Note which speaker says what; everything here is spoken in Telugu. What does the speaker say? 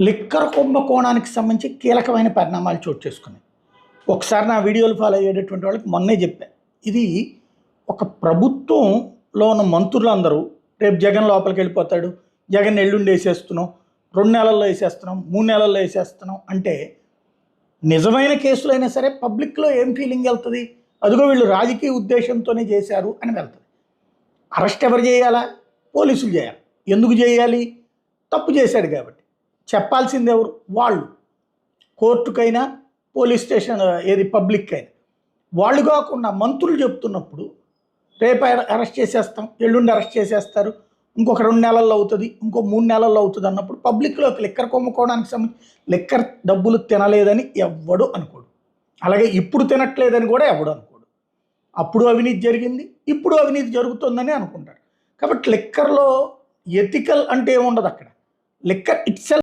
Speaker 1: లిక్కర్ కుంభకోణానికి సంబంధించి కీలకమైన పరిణామాలు చోటు చేసుకున్నాయి. ఒకసారి నా వీడియోలు ఫాలో అయ్యేటటువంటి వాళ్ళకి మొన్నే చెప్పాను ఇది ఒక ప్రభుత్వంలో ఉన్న మంత్రులందరూ రేపు జగన్ లోపలికి వెళ్ళిపోతాడు జగన్ ఎల్లుండి వేసేస్తున్నాం రెండు నెలల్లో వేసేస్తున్నాం మూడు నెలల్లో వేసేస్తున్నాం అంటే నిజమైన కేసులైనా సరే పబ్లిక్లో ఏం ఫీలింగ్ వెళ్తుంది? అదిగో వీళ్ళు రాజకీయ ఉద్దేశంతోనే చేశారు అని వెళ్తుంది. అరెస్ట్ ఎవరు చేయాలా? పోలీసులు చేయాలి. ఎందుకు చేయాలి? తప్పు చేశాడు కాబట్టి. చెప్పాల్సింది ఎవరు? వాళ్ళు. కోర్టుకైనా పోలీస్ స్టేషన్ ఏది పబ్లిక్ అయినా వాళ్ళు కాకుండా మంత్రులు చెప్తున్నప్పుడు రేపు అరెస్ట్ చేసేస్తాం ఎల్లుండి అరెస్ట్ చేసేస్తారు ఇంకొక రెండు నెలల్లో అవుతుంది ఇంకో మూడు నెలల్లో అవుతుంది అన్నప్పుడు పబ్లిక్లోకి లిక్కర్ కొమ్ముకోవడానికి సంబంధించి లిక్కర్ డబ్బులు తినలేదని ఎవడు అనుకోడు. అలాగే ఇప్పుడు తినట్లేదని కూడా ఎవడు అనుకోడు. అప్పుడు అవినీతి జరిగింది ఇప్పుడు అవినీతి జరుగుతుందని అనుకుంటారు. కాబట్టి లిక్కర్లో ఎథికల్ అంటే ఏముండదు అక్కడ. Liquor itself